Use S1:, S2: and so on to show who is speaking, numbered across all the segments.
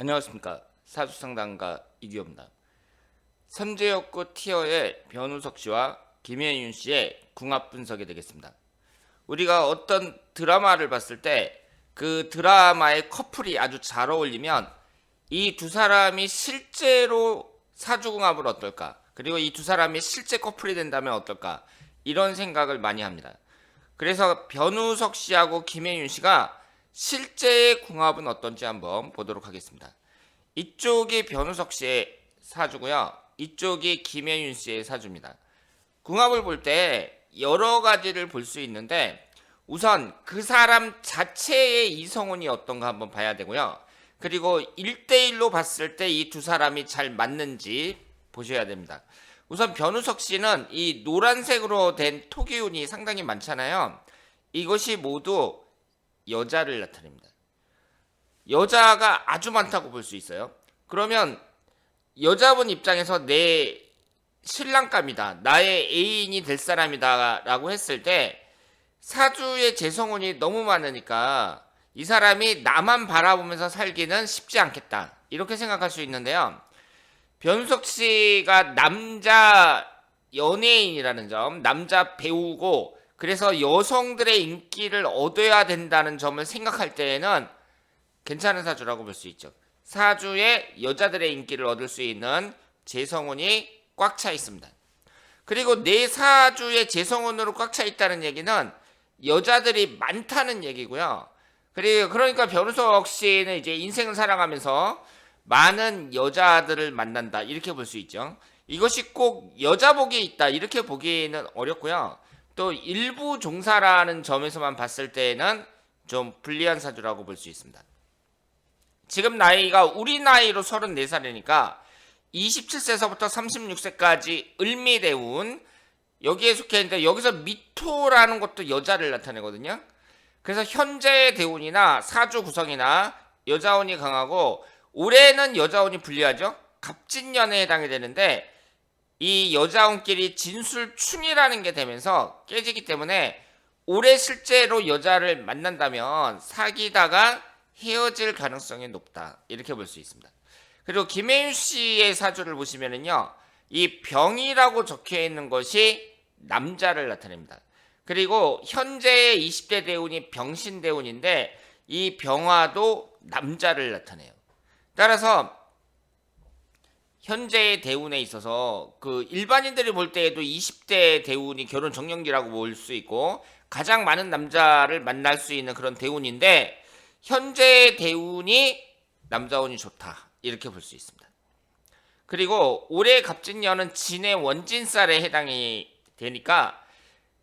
S1: 안녕하십니까 사주상담가 이규호입니다. 선제역구 티어의 변우석 씨와 김혜윤 씨의 궁합 분석이 되겠습니다. 우리가 어떤 드라마를 봤을 때 그 드라마의 커플이 아주 잘 어울리면 이 두 사람이 실제로 사주궁합을 어떨까 그리고 이 두 사람이 실제 커플이 된다면 어떨까 이런 생각을 많이 합니다. 그래서 변우석 씨하고 김혜윤 씨가 실제의 궁합은 어떤지 한번 보도록 하겠습니다. 이쪽이 변우석 씨의 사주고요. 이쪽이 김혜윤 씨의 사주입니다. 궁합을 볼 때 여러 가지를 볼 수 있는데 우선 그 사람 자체의 이성운이 어떤가 한번 봐야 되고요. 그리고 1대1로 봤을 때 이 두 사람이 잘 맞는지 보셔야 됩니다. 우선 변우석 씨는 이 노란색으로 된 토기운이 상당히 많잖아요. 이것이 모두 여자를 나타냅니다. 여자가 아주 많다고 볼 수 있어요. 그러면 여자분 입장에서 내 신랑감이다, 나의 애인이 될 사람이다 라고 했을 때 사주의 재성운이 너무 많으니까 이 사람이 나만 바라보면서 살기는 쉽지 않겠다 이렇게 생각할 수 있는데요. 변석 씨가 남자 연예인이라는 점, 남자 배우고 그래서 여성들의 인기를 얻어야 된다는 점을 생각할 때에는 괜찮은 사주라고 볼 수 있죠. 사주에 여자들의 인기를 얻을 수 있는 재성운이 꽉 차 있습니다. 그리고 내 사주의 재성운으로 꽉 차 있다는 얘기는 여자들이 많다는 얘기고요. 그리고 그러니까 변우석 씨는 이제 인생을 살아가면서 많은 여자들을 만난다 이렇게 볼 수 있죠. 이것이 꼭 여자복이 있다 이렇게 보기는 어렵고요. 또 일부 종사라는 점에서만 봤을 때는 좀 불리한 사주라고 볼 수 있습니다. 지금 나이가 우리 나이로 34살이니까 27세서부터 36세까지 을미대운 여기에 속해 있는데 여기서 미토라는 것도 여자를 나타내거든요. 그래서 현재의 대운이나 사주 구성이나 여자운이 강하고 올해는 여자운이 불리하죠. 갑진년에 해당이 되는데 이 여자운끼리 진술충이라는 게 되면서 깨지기 때문에 올해 실제로 여자를 만난다면 사귀다가 헤어질 가능성이 높다 이렇게 볼 수 있습니다. 그리고 김혜윤 씨의 사주를 보시면은요, 이 병이라고 적혀 있는 것이 남자를 나타냅니다. 그리고 현재의 20대 대운이 병신 대운인데 이 병화도 남자를 나타내요. 따라서 현재의 대운에 있어서 그 일반인들이 볼 때에도 20대 대운이 결혼 정년기라고 볼 수 있고 가장 많은 남자를 만날 수 있는 그런 대운인데 현재의 대운이 남자운이 좋다 이렇게 볼 수 있습니다. 그리고 올해 갑진년은 진의 원진살에 해당이 되니까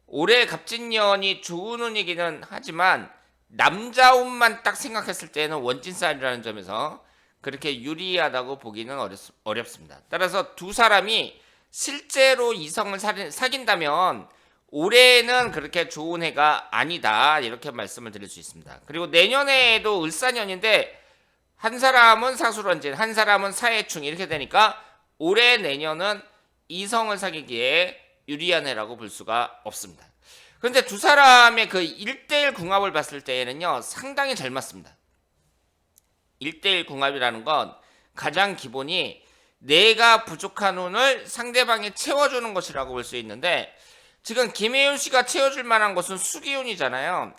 S1: 올해 갑진년이 좋은 운이기는 하지만 남자운만 딱 생각했을 때는 원진살이라는 점에서 그렇게 유리하다고 보기는 어렵, 습니다 따라서 두 사람이 실제로 이성을 사귄다면 올해는 그렇게 좋은 해가 아니다 이렇게 말씀을 드릴 수 있습니다. 그리고 내년에도 을사년인데 한 사람은 사수론진, 한 사람은 사해충 이렇게 되니까 올해 내년은 이성을 사귀기에 유리한 해라고 볼 수가 없습니다. 그런데 두 사람의 그 1대1 궁합을 봤을 때에는요 상당히 잘 맞습니다. 1대1 궁합이라는 건 가장 기본이 내가 부족한 운을 상대방이 채워주는 것이라고 볼 수 있는데 지금 김혜윤 씨가 채워줄 만한 것은 수기운이잖아요.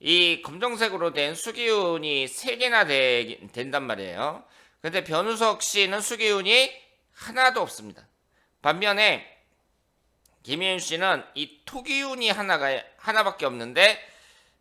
S1: 이 검정색으로 된 수기운이 3개나 되, 된단 말이에요. 근데 변우석 씨는 수기운이 하나도 없습니다. 반면에 김혜윤 씨는 이 토기운이 하나가 하나밖에 없는데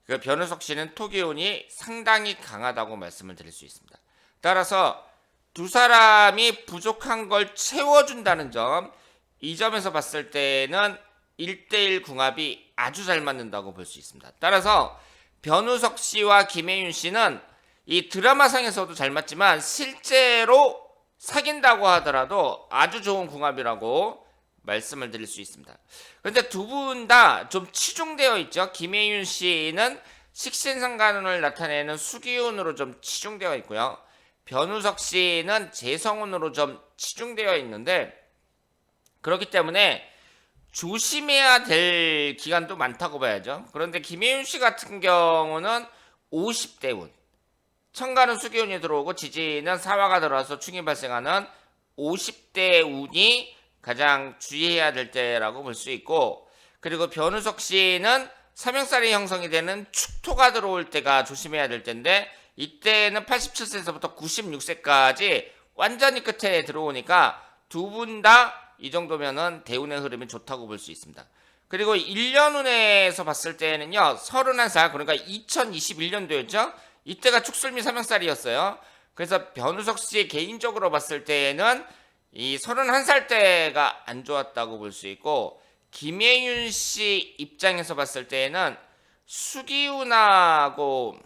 S1: 그 변우석 씨는 토기운이 상당히 강하다고 말씀을 드릴 수 있습니다. 따라서 두 사람이 부족한 걸 채워준다는 점, 이 점에서 봤을 때는 1대1 궁합이 아주 잘 맞는다고 볼 수 있습니다. 따라서 변우석 씨와 김혜윤 씨는 이 드라마상에서도 잘 맞지만 실제로 사귄다고 하더라도 아주 좋은 궁합이라고 말씀을 드릴 수 있습니다. 그런데 두 분 다 좀 치중되어 있죠. 김혜윤 씨는 식신상간운을 나타내는 수기운으로 좀 치중되어 있고요. 변우석 씨는 재성운으로 좀 치중되어 있는데 그렇기 때문에 조심해야 될 기간도 많다고 봐야죠. 그런데 김혜윤 씨 같은 경우는 50대 운, 청가는 수기운이 들어오고 지지는 사화가 들어와서 충이 발생하는 50대 운이 가장 주의해야 될 때라고 볼 수 있고 그리고 변우석 씨는 삼형살이 형성이 되는 축토가 들어올 때가 조심해야 될 텐데 이때는 87세에서부터 96세까지 완전히 끝에 들어오니까 두 분 다 이 정도면은 대운의 흐름이 좋다고 볼 수 있습니다. 그리고 1년 운에서 봤을 때는요, 31살, 그러니까 2021년도였죠? 이때가 축술미 삼형살이었어요. 그래서 변우석 씨 개인적으로 봤을 때는 이 31살 때가 안 좋았다고 볼 수 있고, 김혜윤 씨 입장에서 봤을 때는 수기운하고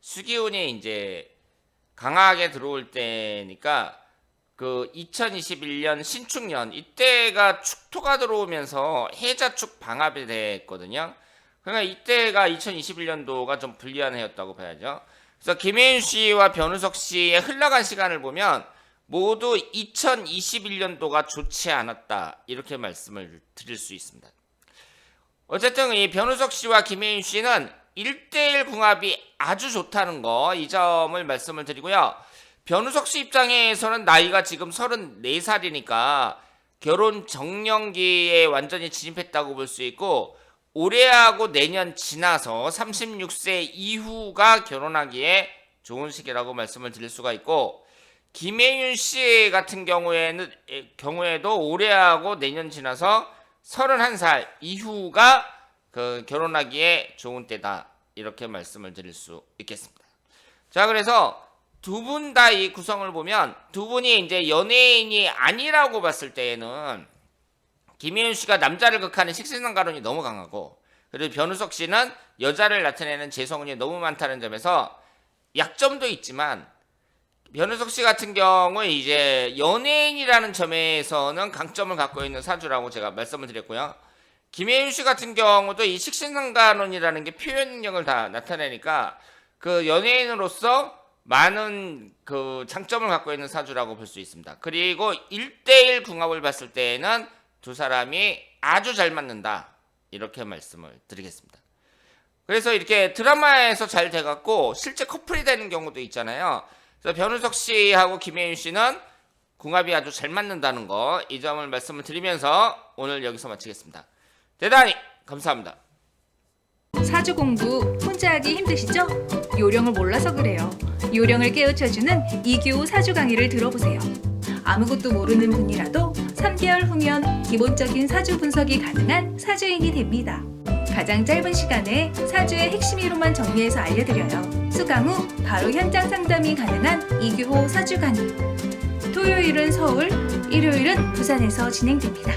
S1: 수기운이 이제 강하게 들어올 때니까 그 2021년 신축년 이때가 축토가 들어오면서 해자축 방합이 됐거든요. 그러니까 이때가 2021년도가 좀 불리한 해였다고 봐야죠. 그래서 김혜윤 씨와 변우석 씨의 흘러간 시간을 보면 모두 2021년도가 좋지 않았다 이렇게 말씀을 드릴 수 있습니다. 어쨌든 이 변우석 씨와 김혜윤 씨는 1대1 궁합이 아주 좋다는 거 이 점을 말씀을 드리고요. 변우석 씨 입장에서는 나이가 지금 34살이니까 결혼 정년기에 완전히 진입했다고 볼 수 있고 올해하고 내년 지나서 36세 이후가 결혼하기에 좋은 시기라고 말씀을 드릴 수가 있고 김혜윤 씨 같은 경우에는 에, 경우에도 올해하고 내년 지나서 31살 이후가 그 결혼하기에 좋은 때다 이렇게 말씀을 드릴 수 있겠습니다. 자 그래서 두 분 다 이 구성을 보면 두 분이 이제 연예인이 아니라고 봤을 때에는 김혜윤 씨가 남자를 극하는 식신상 가론이 너무 강하고 그리고 변우석 씨는 여자를 나타내는 재성운이 너무 많다는 점에서 약점도 있지만 변우석 씨 같은 경우에 이제 연예인이라는 점에서는 강점을 갖고 있는 사주라고 제가 말씀을 드렸고요. 김혜윤 씨 같은 경우도 이 식신상간론이라는 게 표현 능력을 다 나타내니까 그 연예인으로서 많은 그 장점을 갖고 있는 사주라고 볼 수 있습니다. 그리고 1대1 궁합을 봤을 때에는 두 사람이 아주 잘 맞는다. 이렇게 말씀을 드리겠습니다. 그래서 이렇게 드라마에서 잘 돼갖고 실제 커플이 되는 경우도 있잖아요. 그래서 변우석 씨하고 김혜윤 씨는 궁합이 아주 잘 맞는다는 거 이 점을 말씀을 드리면서 오늘 여기서 마치겠습니다. 대단히 감사합니다.
S2: 사주 공부 혼자 하기 힘드시죠? 요령을 몰라서 그래요. 요령을 깨우쳐주는 이규호 사주 강의를 들어보세요. 아무것도 모르는 분이라도 3개월 후면 기본적인 사주 분석이 가능한 사주인이 됩니다. 가장 짧은 시간에 사주의 핵심 이론만 정리해서 알려드려요. 수강 후 바로 현장 상담이 가능한 이규호 사주 강의. 토요일은 서울, 일요일은 부산에서 진행됩니다.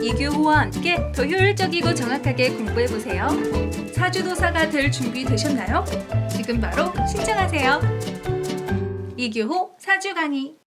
S2: 이규호와 함께 더 효율적이고 정확하게 공부해보세요. 사주도사가 될 준비 되셨나요? 지금 바로 신청하세요. 이규호 사주 강의.